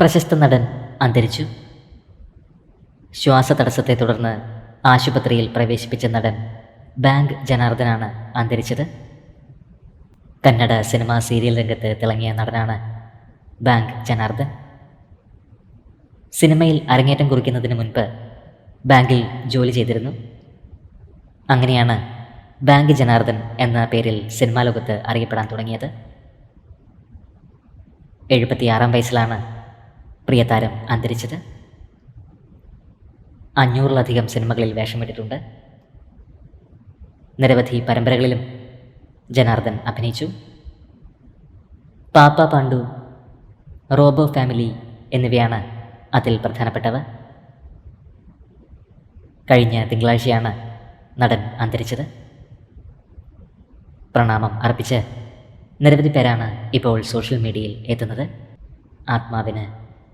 പ്രശസ്ത നടൻ അന്തരിച്ചു. ശ്വാസതടസ്സത്തെ തുടർന്ന് ആശുപത്രിയിൽ പ്രവേശിപ്പിച്ച നടൻ ബാങ്ക് ജനാർദ്ദനാണ് അന്തരിച്ചത്. കന്നഡ സിനിമാ സീരിയൽ രംഗത്ത് തിളങ്ങിയ നടനാണ് ബാങ്ക് ജനാർദ്ദൻ. സിനിമയിൽ അരങ്ങേറ്റം കുറിക്കുന്നതിന് മുൻപ് ബാങ്കിൽ ജോലി ചെയ്തിരുന്നു. അങ്ങനെയാണ് ബാങ്ക് ജനാർദ്ദൻ എന്ന പേരിൽ സിനിമാ ലോകത്ത് അറിയപ്പെടാൻ തുടങ്ങിയത്. എഴുപത്തിയാറാം വയസ്സിലാണ് പ്രിയതാരം അന്തരിച്ചത്. അഞ്ഞൂറിലധികം സിനിമകളിൽ വേഷമിട്ടിട്ടുണ്ട്. നിരവധി പരമ്പരകളിലും ജനാർദ്ദൻ അഭിനയിച്ചു. പാപ്പ പാണ്ഡു റോബോ ഫാമിലി എന്നിവയാണ് അതിൽ പ്രധാനപ്പെട്ടവ കഴിഞ്ഞ തിങ്കളാഴ്ചയാണ് നടൻ അന്തരിച്ചത്. പ്രണാമം അർപ്പിച്ച് നിരവധി പേരാണ് ഇപ്പോൾ സോഷ്യൽ മീഡിയയിൽ എത്തുന്നത്. ആത്മാവിന്